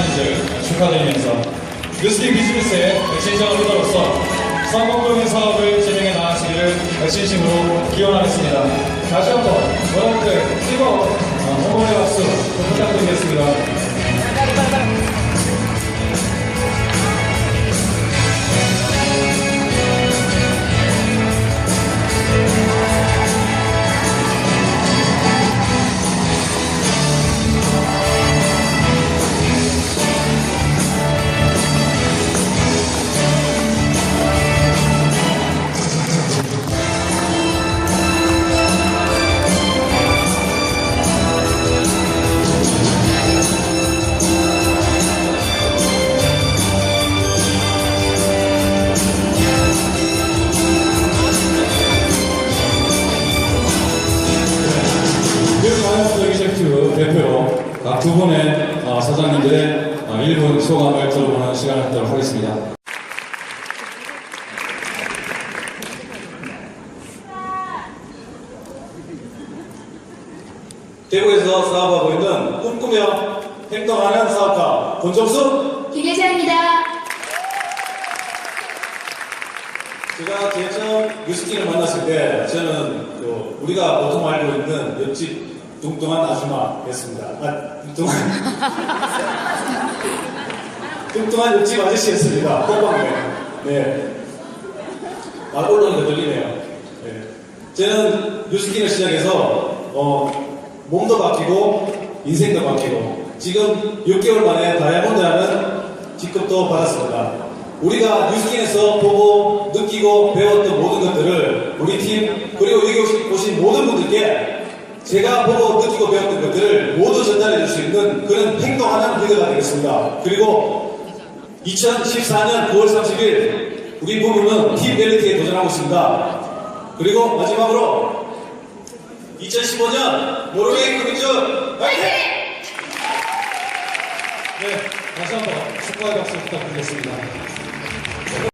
100주년을 축하드리면서 뉴스틱 비즈니스의 진정한 리더로서 성공적인 사업을 진행해 나가시기를 진심으로 기원하겠습니다. 다시 한번 여러분들 뜨거운 어, 홍보의 박수 부탁드리겠습니다. 두 분의 어, 사장님들의 어, 1분 소감을 들어보는 시간을 갖도록 하겠습니다. 대구에서 사업하고 있는 꿈꾸며 행동하는 사업가 권정수 김예사입니다. 제가 제일 처음 뉴스킹을 만났을 때 저는 그 우리가 보통 알고 있는 옆집 뚱뚱한 아줌마였습니다. 아, 뚱뚱한 뚱뚱한 옆집 아저씨였습니다. 콧방에 네. 아, 올라오니까 들리네요. 네. 저는 뉴스킹을 시작해서 어, 몸도 바뀌고 인생도 바뀌고 지금 6개월 만에 다이아몬드라는 직급도 받았습니다. 우리가 뉴스킹에서 보고 느끼고 배웠던 모든 것들을 우리 팀 그리고 여기 오신 모든 분들께 제가 보고 느끼고 배웠던 것들을 모두 전달해 줄 수 있는 그런 행동하는 리더가 되겠습니다. 그리고 2014년 9월 30일 우리 부부는 팀 벨리티에 도전하고 있습니다. 그리고 마지막으로 2015년 노르웨이 크루즈 화이팅! 네, 다시 한번 축하의 박수 부탁드리겠습니다.